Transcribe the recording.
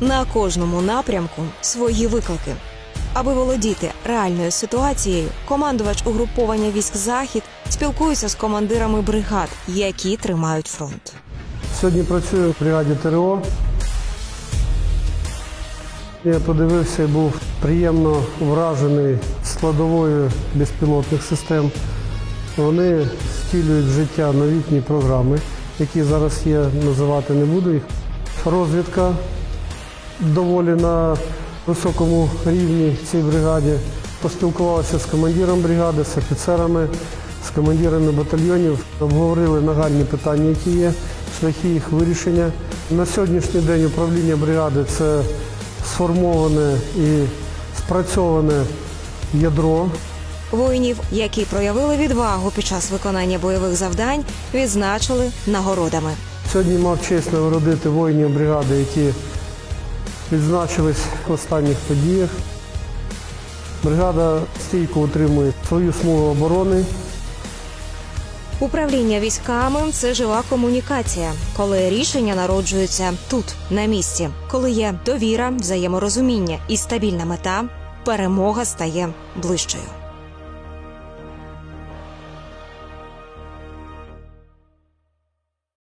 На кожному напрямку свої виклики. Аби володіти реальною ситуацією, командувач угруповання військ Захід спілкується з командирами бригад, які тримають фронт. Сьогодні працюю в бригаді ТРО. Я подивився і був приємно вражений складовою безпілотних систем. Вони втілюють в життя новітні програми, які зараз є, називати не буду їх. Розвідка доволі на високому рівні в цій бригаді. Поспілкувалися з командиром бригади, з офіцерами, з командирами батальйонів, обговорили нагальні питання, які є, шляхи їх вирішення. На сьогоднішній день управління бригади це сформоване і спрацьоване ядро. Воїнів, які проявили відвагу під час виконання бойових завдань, відзначили нагородами. Сьогодні мав честь нагородити воїнів бригади, які відзначились в останніх подіях. Бригада стійко утримує свою смугу оборони. Управління військами це жива комунікація, коли рішення народжуються тут, на місці, коли є довіра, взаєморозуміння і стабільна мета, перемога стає ближчою.